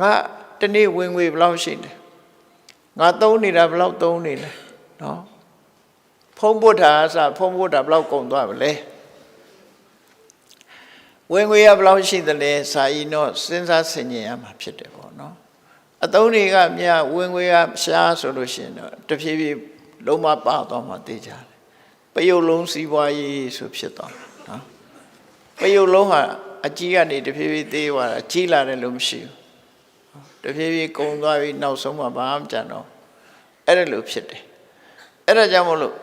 ငါတနေ့ဝင်ငွေဘယ်လောက်ရှိလဲငါသုံးနေတာဘယ်လောက်သုံးနေလဲနော်ဖုံးဖို့တာအစဖုံးဖို့တာဘယ်လောက်ကုန်သွားပါလဲဝင်ငွေကဘယ်လောက်ရှိသလဲစာရင်တော့စဉ်းစားဆင်ခြင်ရမှာဖြစ်တယ်ပေါ့နော်အသုံးတွေကမြဝင်ငွေကရှားဆိုလို့ရှိရင်တော့တဖြည်းဖြည်းလုံးမပါသွားမှသိကြတယ်ပယုတ်လုံးစီးပွားရေးဆိုဖြစ်သွားတယ်နော်ပယုတ်လုံးဟာအကြီးကနေတဖြည်းဖြည်းသေးသွားတာကြီးလာတယ်လို့မရှိဘူး တဖြည်းဖြည်းကုံသွားပြီးနောက်ဆုံးမှဘာမှမကြံတော့အဲ့ဒါလို့ဖြစ်တယ်အဲ့ဒါကြောင့်မလို့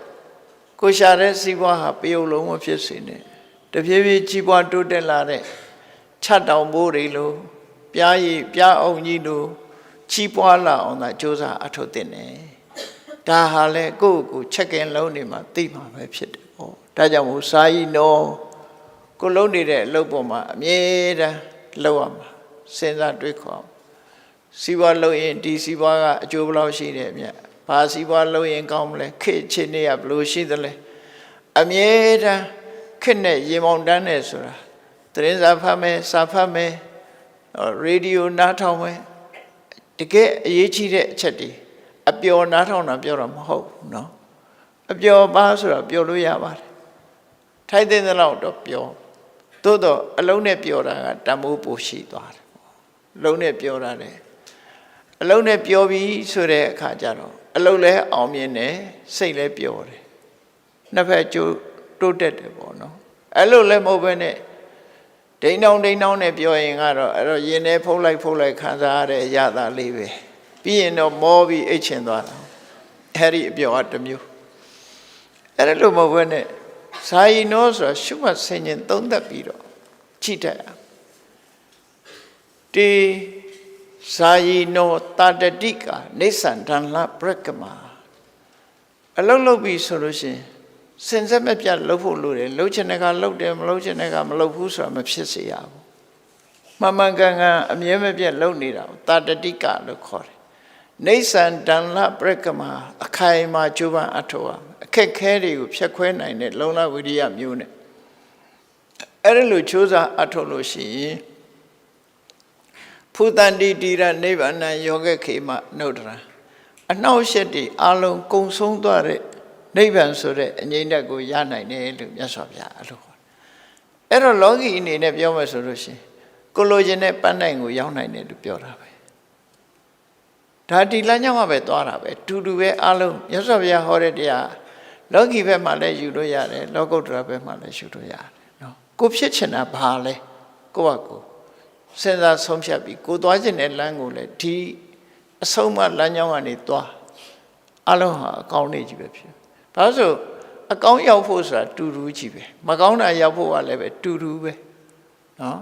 ကိုရှာတဲ့စီးပွားဟာပယုတ်လုံးမဖြစ်စေနဲ့တဖြည်းဖြည်းကြီးပွားတိုးတက်လာတဲ့ခြတ်တောင်ဘိုးတွေလို့ပြားရည်ပြားအောင်ကြီးလို့ကြီးပွားလာအောင်သာစ조사အထုတ်တင်တယ်ဒါဟာလေကိုယ့်ကိုယ်ချက်ကင်လုံးနေမှာသိမှာပဲဖြစ်တယ်ပေါ့ဒါကြောင့်မို့စာယီနောကိုလုံးနေတဲ့အလုပ်ပေါ်မှာအမြဲတမ်းလုပ်ရမှာစဉ်းစားတွေးခေါ်အောင် စီးပွားလုပ်ရင်ဒီစီးပွားကအကျိုးဘယ်လောက်ရှိတယ်အမြတ်ဘာစီးပွားလုပ်ရင်ကောင်းမလဲခေတ်ချင်းနေရဘယ်လိုရှိသလဲအမြဲတမ်းခေတ်နဲ့ရေမောင်တန်းနေဆိုတာသတင်းစာဖတ်မယ်စာဖတ်မယ်ရေဒီယိုနားထောင်မယ်တကယ်အရေးကြီးတဲ့အချက်တွေအပျော်နားထောင်တာပြောတာမဟုတ်ဘူးเนาะအပျော်ပါဆိုတာပြောလို့ရပါတယ်ထိုက်တဲ့လောက်တော့ပြောသို့တော့အလုံးနဲ့ပြောတာကတန်မိုးပိုရှိသွားတယ်လုံးနဲ့ပြောတာလေ အလုံးနဲ့ပြောပြီးဆိုတဲ့အခါကျတော့အလုံးလဲအောင်မြင်တယ်စိတ်လဲပျော်တယ်နှစ်ဖက်ကျိုးတိုးတက်တယ်ပေါ့နော်အဲ့လိုလဲမဟုတ်ဘဲနဲ့ဒိန်းတောင်းဒိန်းတောင်းနဲ့ပြောရင်ကတော့အဲ့တော့ရင်ထဲဖုတ်လိုက်ဖုတ်လိုက်ခံစားရတဲ့အရသာလေးပဲပြီးရင်တော့မောပြီးအိတ်ချင်သွားတာအဲ့ဒီအပြောအတစ်မျိုးအဲ့လိုမဟုတ်ဘဲနဲ့ဇာယီနောဆိုတာရှုမှတ်ဆင်ញင်သုံးသက်ပြီးတော့ကြည့်တတ်ရတေ ဇာယီနောတာတတိကနေသန္တန်လပရကမအလုံးလုံးပြီဆိုလို့ရှိရင်စင်စက်မပြတ်လှုပ်ဖို့လိုတယ်လှုပ်ချင်တဲ့ကလှုပ်တယ်မလှုပ်ချင်တဲ့ကမလှုပ်ဘူးဆိုတာမဖြစ်စေရဘူးမမှန်ကန်ကန်အမြဲမပြတ်လှုပ်နေတာကိုတာတတိကလို့ခေါ်တယ်နေသန္တန်လပရကမအခိုင်အမာကြိုးပမ်းအထောက်အအခက်ခဲတွေကိုဖြတ်ခွဲနိုင်တဲ့လုံလဝိရိယမျိုးနဲ့အဲ့ဒါလိုကြိုးစားအထောက်လို့ရှိရင် ဖုတန်တိတိရနိဗ္ဗာန်ယောဂခေမနှုတ်တရာအနှောက်အယှက်တွေအလုံးကုံဆုံးသွားတဲ့နိဗ္ဗာန်ဆိုတဲ့အငြိမ့်တက်ကိုရနိုင်တယ်လို့မြတ်စွာဘုရားအဲ့လိုခေါ်တယ်အဲ့တော့လောကီအနေနဲ့ပြောမယ်ဆိုလို့ရှိရင်ကိုလိုချင်တဲ့ပန်းနိုင်ကိုရောက်နိုင်တယ်လို့ပြောတာပဲဒါဒီလမ်းကြောင်းကပဲသွားတာပဲတူတူပဲအလုံးမြတ်စွာဘုရားဟောတဲ့တရားလောကီဘက်မှာလည်းယူလို့ရတယ်လောကုတ္တရာဘက်မှာလည်းယူလို့ရတယ်နော်ကိုဖြစ်ချင်တာဘာလဲကိုကကို စဉ်းစားဆုံးဖြတ်ပြီးကိုသွားခြင်းတဲ့လမ်းကိုလည်းဒီအဆုံးမလမ်းကြောင်းကနေသွားအလုံးဟာအကောင်းနေကြီးပဲဖြစ်ဘာလို့ဆိုအကောင်းရောက်ဖို့ဆိုတာတူတူကြီးပဲမကောင်းတာရောက်ဖို့ကလည်းပဲတူတူပဲနော်